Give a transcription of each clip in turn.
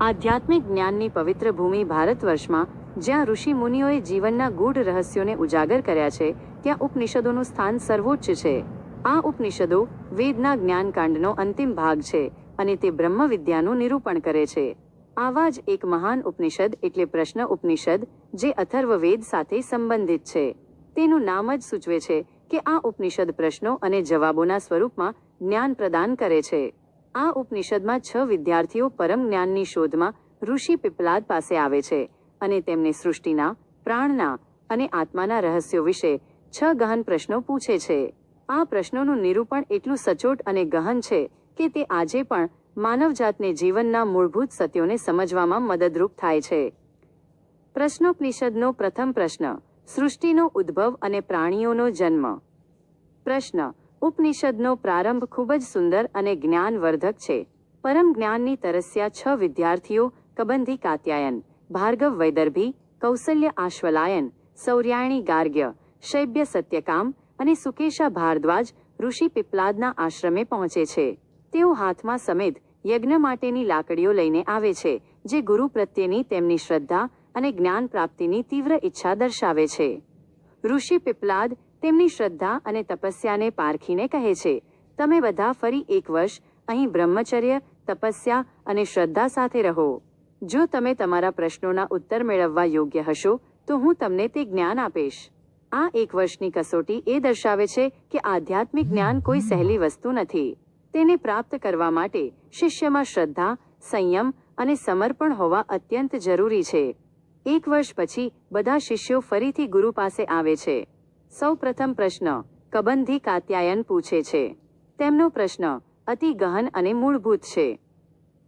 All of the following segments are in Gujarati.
આધ્યાત્મિક જ્ઞાનની પવિત્ર ભૂમિ ભારત વર્ષમાં, જ્યાં ઋષિ મુનિઓએ જીવનના ગૂઢ રહસ્યોને ઉજાગર કર્યા છે, ત્યાં ઉપનિષદોનું સ્થાન સર્વોચ્ચ છે. આ ઉપનિષદો વેદના જ્ઞાનકાંડનો અંતિમ ભાગ છે અને તે બ્રહ્મ વિદ્યાનું નિરૂપણ કરે છે. આવા જ એક મહાન ઉપનિષદ એટલે પ્રશ્ન ઉપનિષદ, જે અથર્વવેદ સાથે સંબંધિત છે. તેનું નામ જ સૂચવે છે કે આ ઉપનિષદ પ્રશ્નો અને જવાબોના સ્વરૂપમાં જ્ઞાન પ્રદાન કરે છે. આ ઉપનિષદમાં છ વિદ્યાર્થીઓ પરમ જ્ઞાનની શોધમાં ઋષિ પીપલાદ પાસે આવે છે અને તેમને સૃષ્ટિના, પ્રાણના અને આત્માના રહસ્યો વિશે છ ગહન પ્રશ્નો પૂછે છે. આ પ્રશ્નોનું નિરૂપણ એટલું સચોટ અને ગહન છે કે તે આજે પણ માનવજાતને જીવનના મૂળભૂત સત્યોને સમજવામાં મદદરૂપ થાય છે. પ્રશ્નોપનિષદનો પ્રથમ પ્રશ્ન, સૃષ્ટિનો ઉદ્ભવ અને પ્રાણીઓનો જન્મ. પ્રશ્ન ઉપનિષદનો પ્રારંભ ખૂબ જ સુંદર અને જ્ઞાનવર્ધક છે. પરમ જ્ઞાનની તરસ્યા છ વિદ્યાર્થીઓ, કબંધી કાત્યાયન, ભાર્ગવ વૈદર્ભી કૌસલ્ય આશ્વલાયન, સૌર્યાયણી ગાર્ગ્ય, શૈબ્ય સત્યકામ અને સુકેશા ભારદ્વાજ ઋષિ પીપલાદના આશ્રમે પહોંચે છે. તેઓ હાથમાં સમેત યજ્ઞ માટેની લાકડીઓ લઈને આવે છે, જે ગુરુ પ્રત્યેની તેમની શ્રદ્ધા અને જ્ઞાન પ્રાપ્તિની તીવ્ર ઈચ્છા દર્શાવે છે. ઋષિ પીપલાદ તેમની શ્રદ્ધા અને તપસ્યાને પારખીને કહે છે, તમે બધા ફરી એક વર્ષ અહીં બ્રહ્મચર્ય, તપસ્યા અને શ્રદ્ધા સાથે રહો. જો તમે તમારા પ્રશ્નોના ઉત્તર મેળવવા યોગ્ય હશો, તો હું તમને તે જ્ઞાન આપીશ. આ એક વર્ષની કસોટી એ દર્શાવે છે કે આધ્યાત્મિક જ્ઞાન કોઈ સહેલી વસ્તુ નથી. તેને પ્રાપ્ત કરવા માટે શિષ્યમાં શ્રદ્ધા, સંયમ અને સમર્પણ હોવા અત્યંત જરૂરી છે. એક વર્ષ પછી બધા શિષ્યો ફરીથી ગુરુ પાસે આવે છે. સૌ પ્રથમ પ્રશ્ન, કબંધી કાત્યાયન પૂછે છે. તેમનો પ્રશ્ન, અતિ ગહન અને મૂળભૂત છે.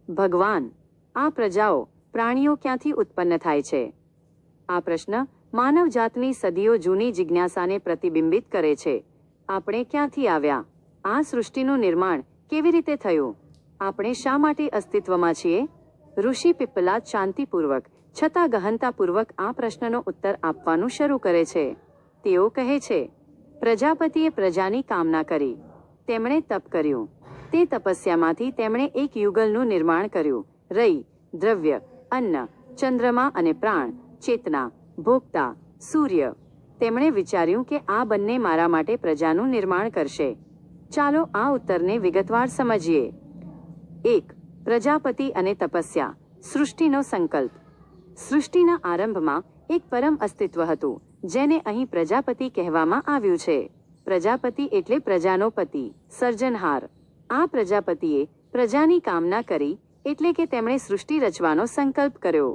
ભગવાન, આ પ્રજાઓ પ્રાણીઓ ક્યાંથી ઉત્પન્ન થાય છે? આ પ્રશ્ન માનવજાતની સદીઓ જૂની જિજ્ઞાસાને પ્રતિબિંબિત કરે છે. આપણે ક્યાંથી આવ્યા? આ સૃષ્ટિનું નિર્માણ કેવી રીતે થયું? આપણે શા માટે અસ્તિત્વમાં છીએ? ઋષિ પીપલાદ શાંતિપૂર્વક, છતાં ગહનતાપૂર્વક આ પ્રશ્નનો ઉત્તર આપવાનું શરૂ કરે છે. તેઓ કહે છે, પ્રજાપતિએ પ્રજાની કામના કરી, તેમણે તપ કર્યું. તે તપસ્યામાંથી તેમણે એક યુગલનું નિર્માણ કર્યું. રઈ, દ્રવ્ય, અન્ન, ચંદ્રમા અને પ્રાણ, ચેતના ભોગતા સૂર્ય. તેમણે વિચાર્યું કે આ બંને મારા માટે પ્રજાનું નિર્માણ કરશે. ચાલો આ ઉત્તરને વિગતવાર સમજીએ. એક, પ્રજાપતિ અને તપસ્યા, સૃષ્ટિનો સંકલ્પ. સૃષ્ટિના આરંભમાં એક પરમ અસ્તિત્વ હતું. જેને અહીં પ્રજાપતિ કહેવામાં આવ્યું છે. પ્રજાપતિ એટલે પ્રજાનો પતિ, સર્જનહાર. આ પ્રજાપતિએ પ્રજાની કામના કરી એટલે કે તેમણે સૃષ્ટિ રચવાનો સંકલ્પ કર્યો.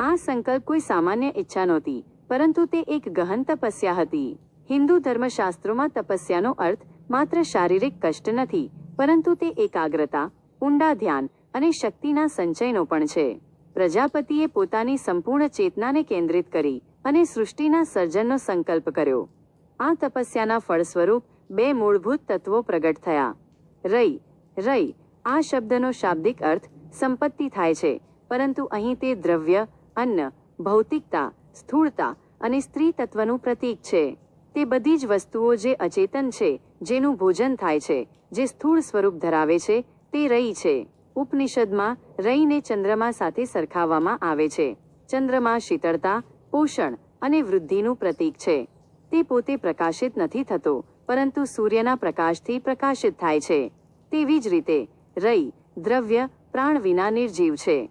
આ સંકલ્પ કોઈ સામાન્ય ઈચ્છા નહોતી, પરંતુ તે એક ગહન તપસ્યા હતી. હિન્દુ ધર્મશાસ્ત્રોમાં તપસ્યાનો અર્થ માત્ર શારીરિક કષ્ટ નથી, પરંતુ તે એકાગ્રતા, ઊંડા ધ્યાન અને શક્તિના સંચયનો પણ છે. પ્રજાપતિએ પોતાની સંપૂર્ણ ચેતનાને કેન્દ્રિત કરી અને સૃષ્ટિના સર્જનનો સંકલ્પ કર્યો. આ તપસ્યાના ફળ સ્વરૂપ બે મૂળભૂત તત્વો પ્રગટ થયા. રઈ રઈ, આ શબ્દનો શાબ્દિક અર્થ સંપત્તિ થાય છે, પરંતુ અહીં તે દ્રવ્ય, અન્ન, ભૌતિકતા, સ્થૂળતા અને સ્ત્રી તત્વનું પ્રતીક છે. તે બધી જ વસ્તુઓ જે અચેતન છે, જેનું ભોજન થાય છે, જે સ્થૂળ સ્વરૂપ ધરાવે છે, તે રઈ છે. ઉપનિષદમાં રઈને ચંદ્રમા સાથે સરખાવવામાં આવે છે. ચંદ્રમા શીતળતા પોષણ અને વૃદ્ધિનું પ્રતીક છે. તે પોતે પ્રકાશિત નથી થતો, પરંતુ સૂર્યના પ્રકાશથી પ્રકાશિત થાય છે. તેવી જ રીતે, રઈ, દ્રવ્ય, પ્રાણ વિના નિર્જીવ છે.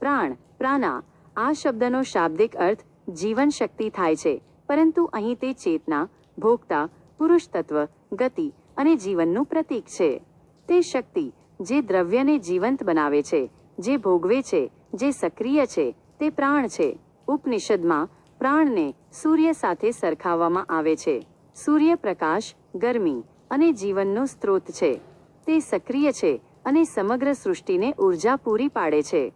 પ્રાણ, પ્રાણા, આ શબ્દનો શાબ્દિક અર્થ જીવન શક્તિ થાય છે, પરંતુ અહીં તે ચેતના ભોગતા પુરુષ તત્વ, ગતિ અને જીવનનું પ્રતીક છે. તે શક્તિ, જે દ્રવ્યને જીવંત બનાવે છે, જે ભોગવે છે, જે સક્રિય છે, તે પ્રાણ છે. ઉપનિષદમાં પ્રાણને સૂર્ય સાથે સરખાવવામાં આવે છે. સૂર્યપ્રકાશ ગરમી અને જીવનનો સ્ત્રોત છે. તે સક્રિય છે અને સમગ્ર સૃષ્ટિને ઊર્જા પૂરી પાડે છે.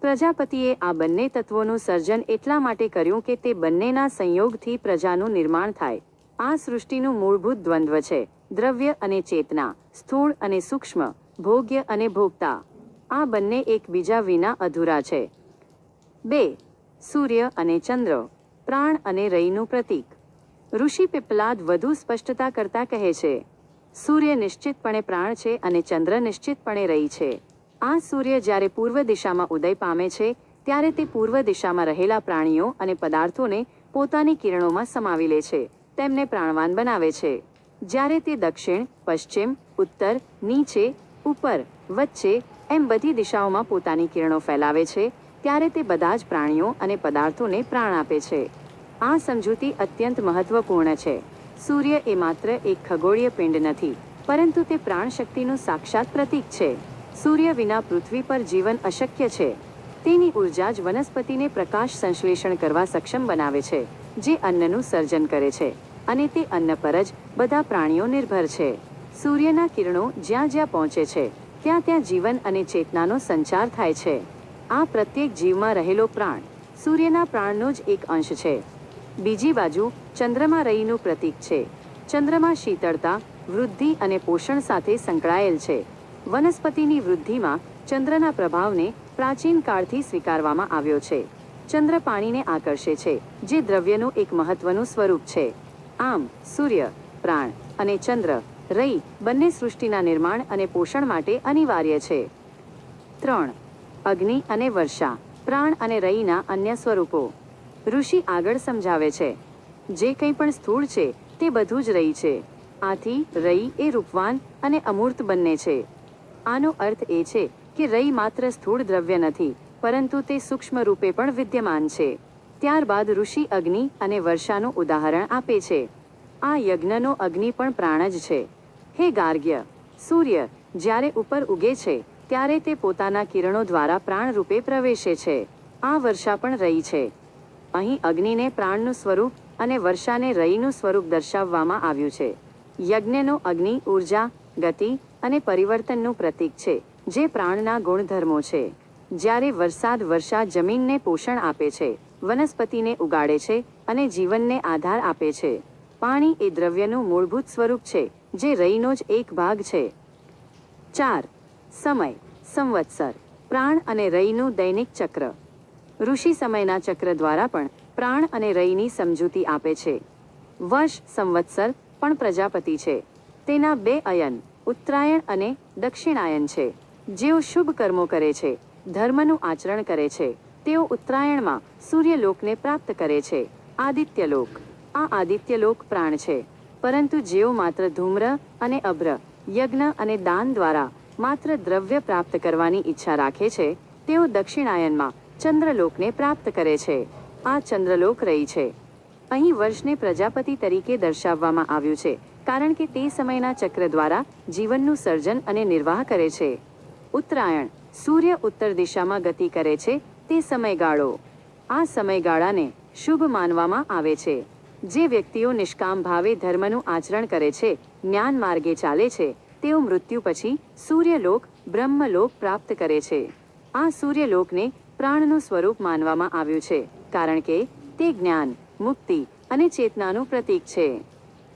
પ્રજાપતિએ આ બંને તત્વોનું સર્જન એટલા માટે કર્યું કે તે બંનેના સંયોગથી પ્રજાનું નિર્માણ થાય. આ સૃષ્ટિનું મૂળભૂત દ્વંદ્વ છે. દ્રવ્ય અને ચેતના, સ્થૂળ અને સૂક્ષ્મ, ભોગ્ય અને ભોગતા. આ બંને એકબીજા વિના અધૂરા છે. બે. સૂર્ય અને ચંદ્ર, પ્રાણ અને રઈનું પ્રતીક. ઋષિ પીપલાદ વધુ સ્પષ્ટતા કરતા કહે છે, સૂર્ય નિશ્ચિતપણે પ્રાણ છે અને ચંદ્ર નિશ્ચિતપણે રહી છે. આ સૂર્ય જ્યારે પૂર્વ દિશામાં ઉદય પામે છે, ત્યારે તે પૂર્વ દિશામાં રહેલા પ્રાણીઓ અને પદાર્થોને પોતાની કિરણોમાં સમાવી લે છે, તેમને પ્રાણવાન બનાવે છે. જ્યારે તે દક્ષિણ, પશ્ચિમ, ઉત્તર, નીચે, ઉપર, વચ્ચે એમ બધી દિશાઓમાં પોતાની કિરણો ફેલાવે છે ત્યારે તે બધા જ પ્રાણીઓ અને પદાર્થોને પ્રાણ આપે છે. આ સમજૂતી અત્યંત મહત્વપૂર્ણ છે. સૂર્ય એ માત્ર એક ખગોળીય પિંડ નથી, પરંતુ તે પ્રાણ શક્તિનું સાક્ષાત પ્રતીક છે. સૂર્ય વિના પૃથ્વી પર જીવન અશક્ય છે. તેની ઊર્જા જ વનસ્પતિને પ્રકાશ સંશ્લેષણ કરવા સક્ષમ બનાવે છે, જે અન્નનું સર્જન કરે છે, અને તે અન્ન પર જ બધા પ્રાણીઓ નિર્ભર છે. સૂર્યના કિરણો જ્યાં જ્યાં પહોંચે છે, ત્યાં ત્યાં જીવન અને ચેતનાનો સંચાર થાય છે. આ પ્રત્યેક જીવમાં રહેલો પ્રાણ સૂર્યના પ્રાણનો જ એક અંશ છે. બીજી બાજુ ચંદ્રમા રહીનું પ્રતીક છે. ચંદ્રમા શીતળતા, વૃદ્ધિ અને પોષણ સાથે સંકળાયેલ છે. વનસ્પતિની વૃદ્ધિમાં ચંદ્રના પ્રભાવને પ્રાચીન કાળથી સ્વીકારવામાં આવ્યો છે. ચંદ્ર પાણીને આકર્ષે છે, જે દ્રવ્યનું એક મહત્વનું સ્વરૂપ છે. આમ, સૂર્ય, પ્રાણ અને ચંદ્ર રઈ બંને સૃષ્ટિના નિર્માણ અને પોષણ માટે અનિવાર્ય છે. ત્રણ અગ્નિ અને વર્ષા, પ્રાણ અને રઈના અન્ય સ્વરૂપો. ઋષિ આગળ સમજાવે છે, જે કંઈ પણ સ્થૂળ છે, તે બધું જ રહી છે. આથી રઈ એ રૂપવાન અને અમૂર્ત બંને છે. આનો અર્થ એ છે કે રઈ માત્ર સ્થૂળ દ્રવ્ય નથી, પરંતુ તે સૂક્ષ્મ રૂપે પણ વિદ્યમાન છે. ત્યારબાદ ઋષિ અગ્નિ અને વર્ષાનું ઉદાહરણ આપે છે. આ યજ્ઞનો અગ્નિ પણ પ્રાણ જ છે. હે ગાર્ગ્ય, સૂર્ય, જ્યારે ઉપર ઉગે છે ત્યારે તે પોતાના કિરણો દ્વારા પ્રાણ રૂપે પ્રવેશે છે. આ વર્ષા પણ રહી છે. અહીં અગ્નિને પ્રાણનું સ્વરૂપ અને વર્ષાને રઈનું સ્વરૂપ દર્શાવવામાં આવ્યું છે. યજ્ઞનો અગ્નિ, ઊર્જા, ગતિ અને પરિવર્તનનું પ્રતીક છે, જે પ્રાણના ગુણધર્મો છે. જ્યારે વરસાદ વર્ષા જમીનને પોષણ આપે છે, વનસ્પતિને ઉગાડે છે અને જીવનને આધાર આપે છે. પાણી એ દ્રવ્યનું મૂળભૂત સ્વરૂપ છે, જે રઈનો જ એક ભાગ છે. ચાર સમય, સંવત્સર, પ્રાણ અને રઈનું દૈનિક ચક્ર. ઋષિ સમયના ચક્ર દ્વારા પણ પ્રાણ અને રઈની સમજૂતી આપે છે. વર્ષ, સંવત્સર પણ પ્રજાપતિ છે. તેના બે અયન, ઉત્તરાયણ અને દક્ષિણાયન છે. જેઓ શુભ કર્મો કરે છે, ધર્મનું આચરણ કરે છે. તેઓ ઉત્તરાયણમાં સૂર્યલોકને પ્રાપ્ત કરે છે. આદિત્યલોક. આ આદિત્યલોક પ્રાણ છે. પરંતુ જેઓ માત્ર ધૂમ્ર અને અભ્ર યજ્ઞ અને દાન દ્વારા માત્ર દ્રવ્ય પ્રાપ્ત કરવાની ઈચ્છા રાખે છે, તેઓ દક્ષિણાયનમાં ચંદ્રલોકને પ્રાપ્ત કરે છે. આ ચંદ્રલોક રહી છે. અહીં વર્ષને પ્રજાપતિ તરીકે દર્શાવવામાં આવ્યું છે, કારણ કે તે સમયના ચક્ર દ્વારા જીવનનું સર્જન અને નિર્વાહ કરે છે. ઉત્તરાયણ, સૂર્ય ઉત્તર દિશામાં ગતિ કરે છે, તે સમયગાળો. આ સમયગાળાને શુભ માનવામાં આવે છે. જે વ્યક્તિઓ નિષ્કામ ભાવે ધર્મનું આચરણ કરે છે, જ્ઞાન માર્ગે ચાલે છે તેઓ મૃત્યુ પછી સૂર્યલોક બ્રહ્મલોક પ્રાપ્ત કરે છે. આ સૂર્યલોકને પ્રાણનું સ્વરૂપ માનવામાં આવ્યું છે, કારણ કે તે જ્ઞાન, મુક્તિ અને ચેતનાનું પ્રતીક છે.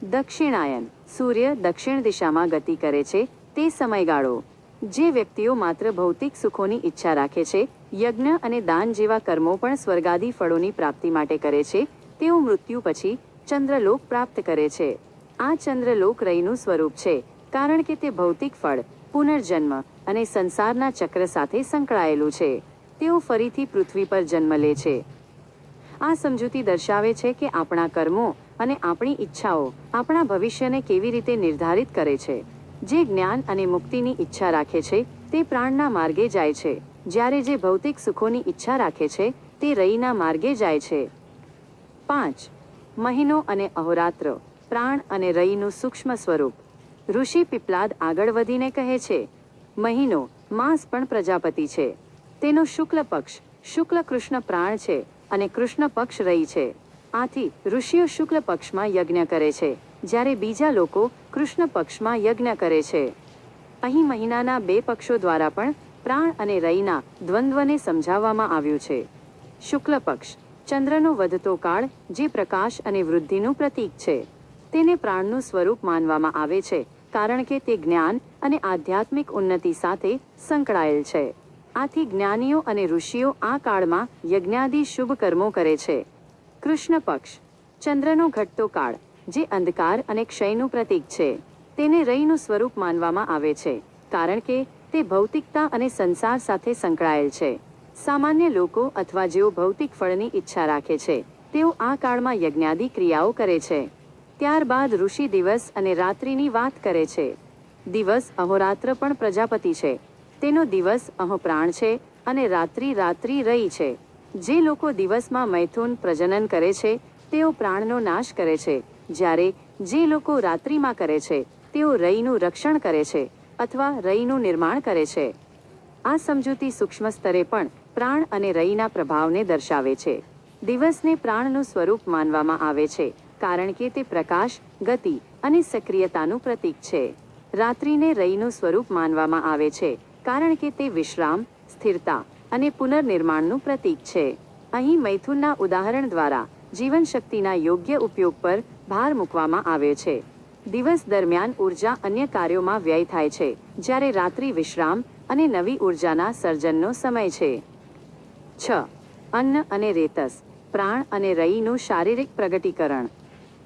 દક્ષિણાયન, સૂર્ય દક્ષિણ દિશામાં ગતિ કરે છે તે સમયગાળો, જે વ્યક્તિઓ માત્ર ભૌતિક સુખોની ઈચ્છા રાખે છે, યજ્ઞ અને દાન જેવા કર્મો પણ સ્વર્ગાદી ફળોની પ્રાપ્તિ માટે કરે છે, તેઓ મૃત્યુ પછી ચંદ્રલોક પ્રાપ્ત કરે છે. આ ચંદ્રલોક રઈનું સ્વરૂપ છે કારણ કે તે ભૌતિક ફળ, પુનર્જન્મ અને સંસારના ચક્ર સાથે સંકળાયેલું છે. તેઓ ફરીથી પૃથ્વી પર જન્મ લે છે. આ સમજૂતી દર્શાવે છે કે આપણા કર્મો અને આપણી ઈચ્છાઓ આપણા ભવિષ્યને કેવી રીતે નિર્ધારિત કરે છે. જે જ્ઞાન અને મુક્તિની ઈચ્છા રાખે છે, તે પ્રાણના માર્ગે જાય છે. જ્યારે જે ભૌતિક સુખોની ઈચ્છા રાખે છે, તે રઈના માર્ગે જાય છે. પાંચ. મહિનો અને અહોરાત્ર. પ્રાણ અને રઈનું સૂક્ષ્મ સ્વરૂપ. ઋષિ પીપલાદ આગળ વધીને કહે છે, મહિનો, માસ પણ પ્રજાપતિ છે. તેનો શુક્લ પક્ષ, શુક્લ કૃષ્ણ પ્રાણ છે અને કૃષ્ણ પક્ષ રહી છે. આથી ઋષિઓ શુક્લ પક્ષમાં યજ્ઞ કરે છે, જ્યારે બીજા લોકો કૃષ્ણ પક્ષમાં યજ્ઞ કરે છે. અહીં મહિનાના બે પક્ષો દ્વારા પણ પ્રાણ અને રઈના દ્વંદ્વને સમજાવવામાં આવ્યું છે. શુક્લ પક્ષ, ચંદ્રનો વધતો કાળ જે પ્રકાશ અને વૃદ્ધિનું પ્રતીક છે. તેને પ્રાણનું સ્વરૂપ માનવામાં આવે છે કારણ કે તે જ્ઞાન અને આધ્યાત્મિક ઉન્નતિ સાથે સંકળાયેલ છે. આથી જ્ઞાનીઓ અને ઋષિઓ આ કાળમાં યજ્ઞાદિ શુભ કર્મો કરે છે. કૃષ્ણ પક્ષ, ચંદ્રનો ઘટતો કાળ, જે અંધકાર અને ક્ષયનું પ્રતીક છે, તેને રઈનું સ્વરૂપ માનવામાં આવે છે, કારણ કે તે ભૌતિકતા અને સંસાર સાથે સંકળાયેલ છે. સામાન્ય લોકો અથવા જેઓ ભૌતિક ફળની ઈચ્છા રાખે છે, તેઓ આ કાળમાં યજ્ઞાદિ ક્રિયાઓ કરે છે. ત્યારબાદ ઋષિ દિવસ અને રાત્રિની વાત કરે છે. દિવસ અહોરાત્ર પણ પ્રજાપતિ છે. તેનો દિવસ અહો પ્રાણ છે અને રાત્રિ રાત્રિ રહી છે. જે લોકો દિવસમાં મૈથુન પ્રજનન કરે છે, તેઓ પ્રાણનો નાશ કરે છે. જ્યારે જે લોકો રાત્રિમાં કરે છે, તેઓ રઈનું રક્ષણ કરે છે અથવા રઈનું નિર્માણ કરે છે. આ સમજૂતી સૂક્ષ્મ સ્તરે પણ પ્રાણ અને રઈના પ્રભાવને દર્શાવે છે. દિવસને પ્રાણનું સ્વરૂપ માનવામાં આવે છે. કારણ કે તે પ્રકાશ, ગતિ અને સક્રિયતાનું પ્રતીક છે. રાત્રિને રઈનું સ્વરૂપ માનવામાં આવે છે, કારણ કે તે વિશ્રામ, સ્થિરતા અને પુનર્નિર્માણનું પ્રતીક છે. અહીં મૈથુનના ઉદાહરણ દ્વારા જીવનશક્તિના યોગ્ય ઉપયોગ પર ભાર મૂકવામાં આવ્યો છે. દિવસ દરમિયાન ઊર્જા અન્ય કાર્યોમાં વ્યય થાય છે, જ્યારે રાત્રિ વિશ્રામ અને નવી ઉર્જાના સર્જનનો સમય છે. છ. અન્ન અને રેતસ, પ્રાણ અને રઈનું શારીરિક પ્રગટીકરણ.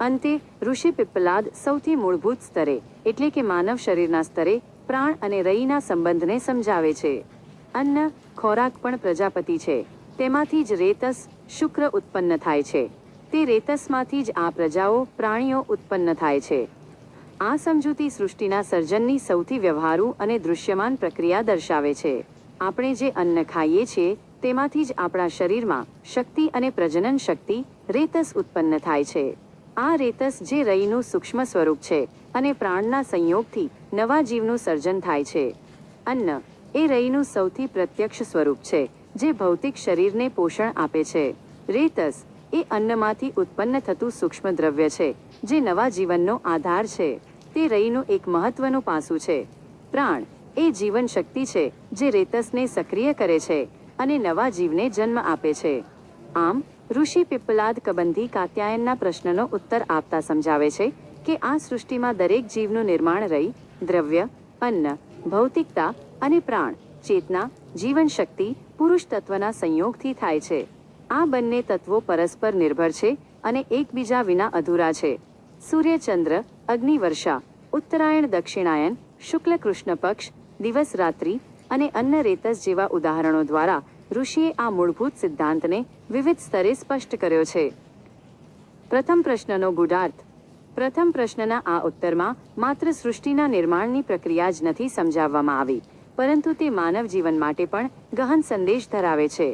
અંતે ઋષિ પિપ્પલાદ સૌથી મૂળભૂત સ્તરે, એટલે કે માનવ શરીરના સ્તરે, પ્રાણ અને રઈના સંબંધને સમજાવે છે. અન્ન ખોરાક પણ પ્રજાપતિ છે. તેમાંથી જ રેતસ શુક્ર ઉત્પન્ન થાય છે. તે રેતસમાંથી જ આ પ્રજાઓ પ્રાણીઓ ઉત્પન્ન થાય છે. આ સમજૂતી સૃષ્ટિના સર્જનની સૌથી વ્યવહારુ અને દૃશ્યમાન પ્રક્રિયા દર્શાવે છે. આપણે જે અન્ન ખાઈએ છીએ, તેમાંથી જ આપણા શરીરમાં શક્તિ અને પ્રજનન શક્તિ રેતસ ઉત્પન્ન થાય છે. આ રેતસ જે રઈનું સૂક્ષ્મ સ્વરૂપ છે અને પ્રાણના સંયોગથી નવા જીવનું સર્જન થાય છે. અન્ન એ રઈનું સૌથી પ્રત્યક્ષ સ્વરૂપ છે, જે ભૌતિક શરીરને પોષણ આપે છે. રેતસ એ અન્નમાંથી ઉત્પન્ન થતું સૂક્ષ્મ દ્રવ્ય છે, જે નવા જીવનનો આધાર છે. તે રઈનું એક મહત્વનું પાસું છે. પ્રાણ એ જીવન શક્તિ છે, જે રેતસને સક્રિય કરે છે અને નવા જીવને જન્મ આપે છે. આમ ઋષિ પિપ્પલાદ કબંધી કાત્યાયનના પ્રશ્નનો ઉત્તર આપતા સમજાવે છે કે આ સૃષ્ટિમાં દરેક જીવનું નિર્માણ રહી, દ્રવ્ય, અન્ન, ભૌતિકતા અને પ્રાણ, ચેતના જીવન શક્તિ પુરુષ તત્વના સંયોગથી થાય છે. આ બંને તત્વો પરસ્પર નિર્ભર છે અને એકબીજા વિના અધૂરા છે. સૂર્યચંદ્ર, અગ્નિવર્ષા, ઉત્તરાયણ દક્ષિણાયન શુક્લ કૃષ્ણ પક્ષ દિવસ રાત્રિ અને અન્ન રેતસ જેવા ઉદાહરણો દ્વારા ઋષિએ આ મૂળભૂત સિદ્ધાંતને વિવિધ સ્તરે સ્પષ્ટ કર્યો છે. પ્રથમ પ્રશ્નનો ગુઢાર્થ પ્રથમ પ્રશ્નના આ ઉત્તરમાં માત્ર સૃષ્ટિના નિર્માણની પ્રક્રિયા જ નથી સમજાવવામાં આવી, પરંતુ તે માનવ જીવન માટે પણ ગહન સંદેશ ધરાવે છે.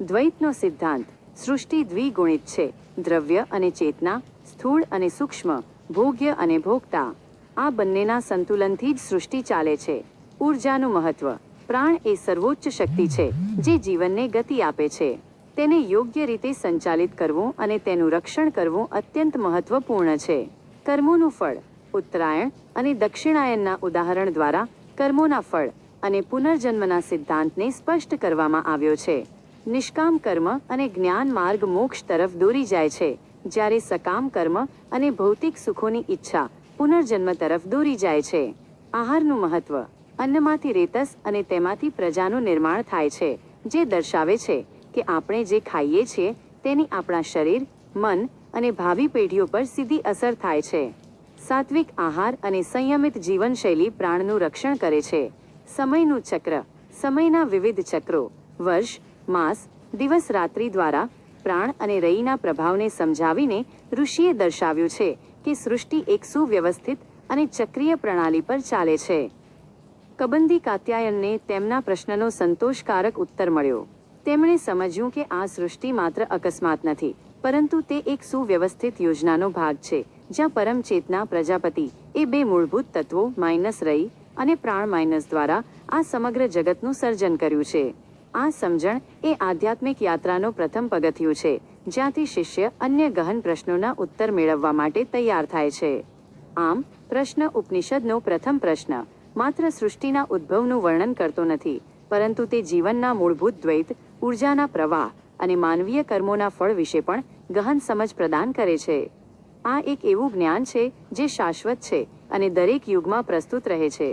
દ્વૈતનો સિદ્ધાંત સૃષ્ટિ દ્વિગુણિત છે, દ્રવ્ય અને ચેતના, સ્થૂળ અને સૂક્ષ્મ, ભોગ્ય અને ભોગતા. આ બંનેના સંતુલનથી જ સૃષ્ટિ ચાલે છે. ઉર્જાનું મહત્વ. પ્રાણ એ સર્વોચ્ચ શક્તિ છે, જે જીવનને ગતિ આપે છે. તેને યોગ્ય રીતે સંચાલિત કરવું અને તેનું રક્ષણ કરવું અત્યંત મહત્વપૂર્ણ છે. કર્મોનું ફળ, ઉત્તરાયણ અને દક્ષિણાયનના ઉદાહરણ દ્વારા કર્મોના ફળ અને પુનર્જન્મના સિદ્ધાંતને સ્પષ્ટ કરવામાં આવ્યો છે. નિષ્કામ કર્મ અને જ્ઞાન માર્ગ મોક્ષ તરફ દોરી જાય છે, જ્યારે સકામ કર્મ અને ભૌતિક સુખોની ઈચ્છા પુનર્જન્મ તરફ દોરી જાય છે. આહારનું મહત્વ અન્નમાંથી રેતસ અને તેમાંથી પ્રજાનું નિર્માણ થાય છે, જે દર્શાવે છે કે આપણે જે ખાઈએ છીએ તેની આપણા શરીર, મન અને ભાવિ પેઢીઓ પર સીધી અસર થાય છે. સાત્વિક આહાર અને સંયમિત જીવનશૈલી પ્રાણનું રક્ષણ કરે છે. સમયનું ચક્ર, સમયના વિવિધ ચક્રો, વર્ષ, માસ, દિવસ રાત્રિ દ્વારા પ્રાણ અને રઈના પ્રભાવને સમજાવીને ઋષિએ દર્શાવ્યું છે કે સૃષ્ટિ એક સુવ્યવસ્થિત અને ચક્રીય પ્રણાલી પર ચાલે છે. કબંદી કાત્યાયનને તેમના પ્રશ્નનો સંતોષકારક ઉત્તર મળ્યો. તેમણે સમજ્યું કે આ સૃષ્ટિ માત્ર અકસ્માત નથી, પરંતુ તે એક સુવ્યવસ્થિત યોજનાનો ભાગ છે, જ્યાં પરમ ચેતના પ્રજાપતિ, એ બે મૂળભૂત તત્વો, માઇનસ રહી અને પ્રાણ માઇનસ દ્વારા આ સમગ્ર જગતનું સર્જન કર્યું છે. આ સમજણ એ આધ્યાત્મિક યાત્રાનો પ્રથમ પગથિયું છે, જ્યાંથી શિષ્ય અન્ય ગહન પ્રશ્નોના ઉત્તર મેળવવા માટે તૈયાર થાય છે. આમ, પ્રશ્ન ઉપનિષદનો પ્રથમ પ્રશ્ન માત્ર સૃષ્ટિના ઉદ્ભવનું વર્ણન કરતો નથી, પરંતુ તે જીવનના મૂળભૂત દ્વૈત, ઉર્જાના પ્રવાહ અને માનવીય કર્મોના ફળ વિશે પણ ગહન સમજ પ્રદાન કરે છે. આ એક એવું જ્ઞાન છે જે શાશ્વત છે અને દરેક યુગમાં પ્રસ્તુત રહે છે.